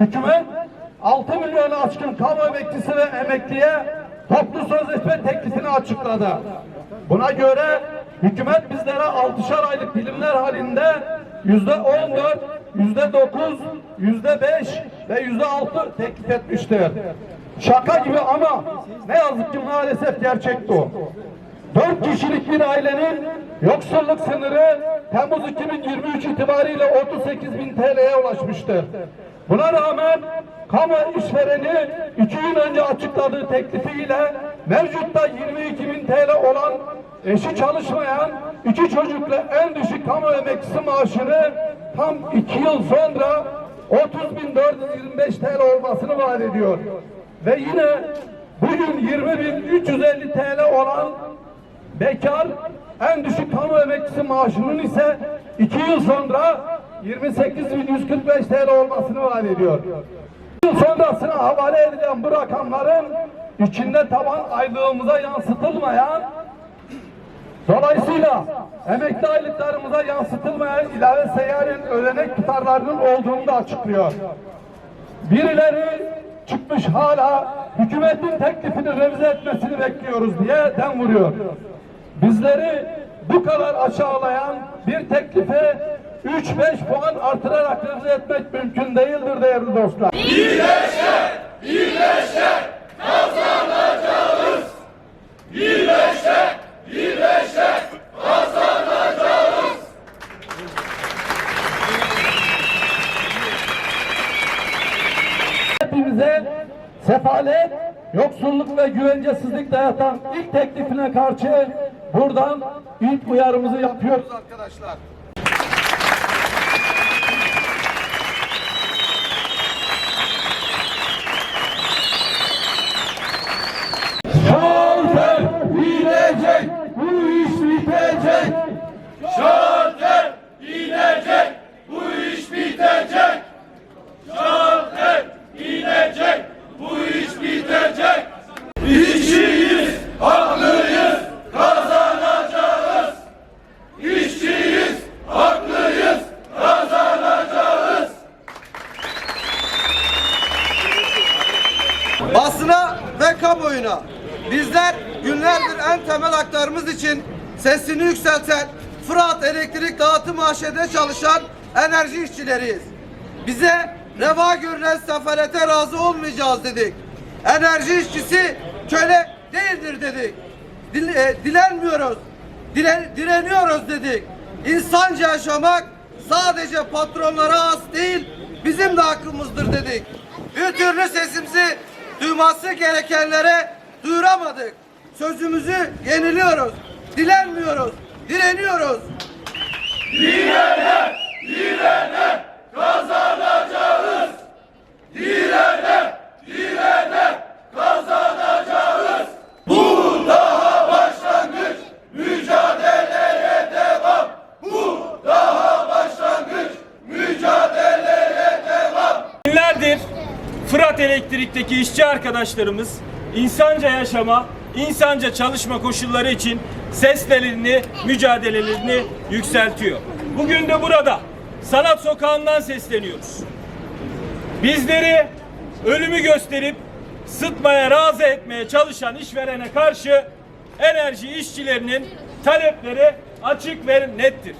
hükümet 6 milyonu aşkın kamu emeklisi ve emekliye toplu sözleşme teklifini açıkladı. Buna göre hükümet bizlere 6'şar aylık dilimler halinde yüzde 14, yüzde 9, yüzde 5 ve yüzde 6 teklif etmiştir. Şaka gibi ama ne yazık ki maalesef gerçek bu. Dört kişilik bir ailenin yoksulluk sınırı Temmuz 2023 itibariyle 38 bin TL'ye ulaşmıştır. Buna rağmen kamu işvereni iki yıl önce açıkladığı teklifiyle mevcutta 22 bin TL olan eşi çalışmayan iki çocukla en düşük kamu emeklisi maaşını tam iki yıl sonra 30.425 TL olmasını vaat ediyor. Ve yine bugün 20.350 TL olan bekar en düşük kamu emeklisi maaşının ise iki yıl sonra 28.145 TL olmasını vaat ediyor. Yıl sonrasına havale edilen bu rakamların içinde taban aylığımıza yansıtılmayan Dolayısıyla emekli aylıklarımıza yansıtılmayan ilave seyyanen ödenek tutarlarının olduğunu da açıklıyor. Birileri çıkmış hala hükümetin teklifini revize etmesini bekliyoruz diye dem vuruyor. Bizleri bu kadar aşağılayan bir teklife 3-5 puan artırarak revize etmek mümkün değildir değerli dostlar. hepimize sefalet, yoksulluk ve güvencesizlik dayatan ilk teklifine karşı buradan ilk uyarımızı yapıyoruz arkadaşlar. Basına ve kamuoyuna bizler günlerdir en temel haklarımız için sesini yükselten Fırat Elektrik Dağıtım AŞ'de çalışan enerji işçileriyiz. Bize reva görünen sefarete razı olmayacağız dedik. Enerji işçisi köle değildir dedik. Dil, e, dilenmiyoruz, dile, direniyoruz dedik. İnsanca yaşamak sadece patronlara has değil, bizim de hakkımızdır dedik. Bir türlü sesimizi duyması gerekenlere duyuramadık. Sözümüzü yeniliyoruz, dilenmiyoruz, direniyoruz. Direne, direne, kazanacağız. Elektrik'teki işçi arkadaşlarımız insanca yaşama, insanca çalışma koşulları için seslerini, mücadelelerini yükseltiyor. Bugün de burada Sanat Sokağı'ndan sesleniyoruz. Bizleri ölümü gösterip sıtmaya, razı etmeye çalışan işverene karşı enerji işçilerinin talepleri açık ve nettir.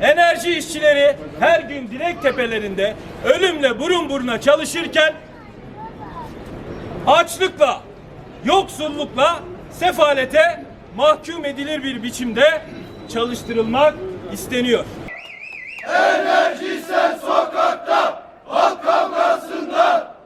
Enerji işçileri her gün direk tepelerinde ölümle burun buruna çalışırken açlıkla, yoksullukla, sefalete mahkum edilir bir biçimde çalıştırılmak isteniyor. Enerji sen sokakta, halk kavgasında.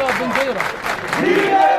Boğaz